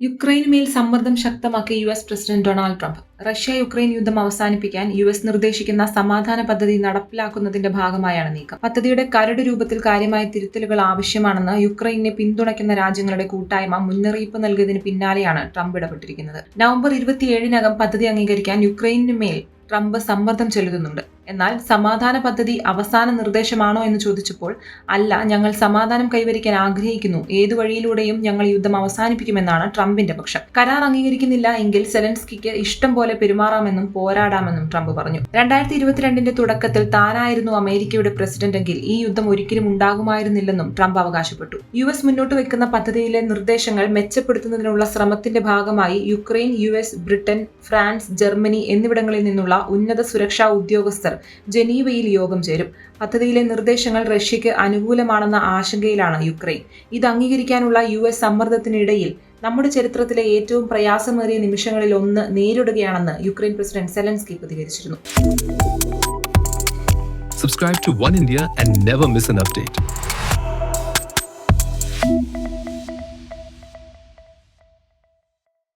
യുക്രൈനുമേൽ സമ്മർദ്ദം ശക്തമാക്കി U S president Donald Trump Russia Ukraine യുദ്ധം അവസാനിപ്പിക്കാൻ യു എസ് നിർദ്ദേശിക്കുന്ന സമാധാന പദ്ധതി നടപ്പിലാക്കുന്നതിന്റെ ഭാഗമായാണ് നീക്കം. പദ്ധതിയുടെ കരട് രൂപത്തിൽ കാര്യമായ തിരുത്തലുകൾ ആവശ്യമാണെന്ന് യുക്രൈനെ പിന്തുണയ്ക്കുന്ന രാജ്യങ്ങളുടെ കൂട്ടായ്മ മുന്നറിയിപ്പ് നൽകിയതിന് പിന്നാലെയാണ് ട്രംപ് ഇടപെട്ടിരിക്കുന്നത്. നവംബർ ഇരുപത്തിയേഴിനകം പദ്ധതി അംഗീകരിക്കാൻ യുക്രൈനു മേൽ ട്രംപ് സമ്മർദ്ദം ചെലുത്തുന്നുണ്ട്. എന്നാൽ സമാധാന പദ്ധതി അവസാന നിർദ്ദേശമാണോ എന്ന് ചോദിച്ചപ്പോൾ അല്ല ഞങ്ങൾ സമാധാനം കൈവരിക്കാൻ ആഗ്രഹിക്കുന്നു. ഏതു വഴിയിലൂടെയും ഞങ്ങൾ യുദ്ധം അവസാനിപ്പിക്കുമെന്നാണ് ട്രംപിന്റെ പക്ഷം. കരാർ അംഗീകരിക്കുന്നില്ല എങ്കിൽ സെലൻസ്കിക്ക് ഇഷ്ടം പോലെ പെരുമാറാമെന്നും പോരാടാമെന്നും ട്രംപ് പറഞ്ഞു. രണ്ടായിരത്തി ഇരുപത്തിരണ്ടിന്റെ തുടക്കത്തിൽ താനായിരുന്നു അമേരിക്കയുടെ പ്രസിഡന്റെങ്കിൽ ഈ യുദ്ധം ഒരിക്കലും ഉണ്ടാകുമായിരുന്നില്ലെന്നും ട്രംപ് അവകാശപ്പെട്ടു. യു എസ് മുന്നോട്ട് വെക്കുന്ന പദ്ധതിയിലെ നിർദ്ദേശങ്ങൾ മെച്ചപ്പെടുത്തുന്നതിനുള്ള ശ്രമത്തിന്റെ ഭാഗമായി Ukraine U S Britain France Germany എന്നിവിടങ്ങളിൽ നിന്നുള്ള ഉന്നത സുരക്ഷാ ഉദ്യോഗസ്ഥർ ജനീവയിൽ യോഗം ചേരും. പദ്ധതിയിലെ നിർദ്ദേശങ്ങൾ റഷ്യയ്ക്ക് അനുകൂലമാണെന്ന ആശങ്കയിലാണ് യുക്രൈൻ. ഇത് അംഗീകരിക്കാനുള്ള യു എസ് സമ്മർദ്ദത്തിനിടയിൽ നമ്മുടെ ചരിത്രത്തിലെ ഏറ്റവും പ്രയാസമേറിയ നിമിഷങ്ങളിൽ ഒന്ന് നേരിടുകയാണെന്ന് യുക്രൈൻ പ്രസിഡന്റ് സെലൻസ്കി പ്രതികരിച്ചിരുന്നു. Subscribe to One India and never miss an update.